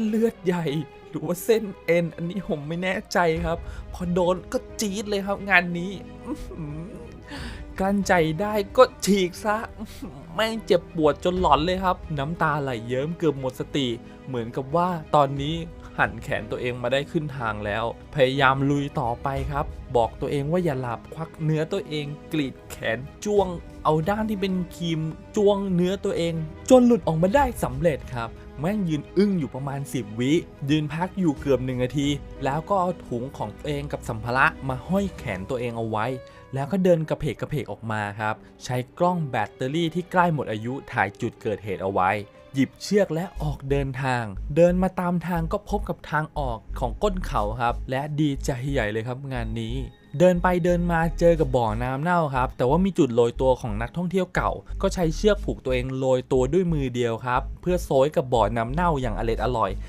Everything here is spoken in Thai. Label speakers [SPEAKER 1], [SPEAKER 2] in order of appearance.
[SPEAKER 1] ส้นเลือดใหญ่ หรือว่าเส้นเอ็น อันนี้ผมไม่แน่ใจครับ พอโดนก็จี๊ดเลยครับงานนี้กลั้นใจได้ก็ฉีกซะอื้อหือแม่งเจ็บปวดจนหลอนเลยครับ น้ำตาไหลเยิ้มเกือบหมดสติ เหมือนกับว่าตอนนี้หันแขนตัวเองมาได้ขึ้นทางแล้ว พยายามลุยต่อไปครับ บอกตัวเองว่าอย่าหลับควักเนื้อตัวเองกรีด นจ้วง เอาด้านที่เป็นครีมจ้วงเนื้อตัวเอง จนหลุดออกมาได้สำเร็จครับแม่งยืนอึ้งอยู่ประมาณ 10 วิ ยืนพักอยู่เกือบหนึ่งนาที แล้วก็เอาถุงของตัวเองกับสัมภาระมาห้อยแขนตัวเองเอาไว้ แล้วก็เดินกระเพกกระเพกออกมาครับ ใช้กล้องแบตเตอรี่ที่ใกล้หมดอายุถ่ายจุดเกิดเหตุเอาไว้ หยิบเชือกและออกเดินทาง เดินมาตามทางก็พบกับทางออกของก้นเขาครับ และดีใจใหญ่เลยครับงานนี้ เดินไปเดินมาเจอกับบ่อน้ำเน่าครับ แต่ว่ามีจุดโรยตัวของนักท่องเที่ยวเก่า ก็ใช้เชือกผูกตัวเองโรยตัวด้วยมือเดียวครับ เพื่อโซยกับบ่อน้ำเน่าอย่างอร็ดอร่อย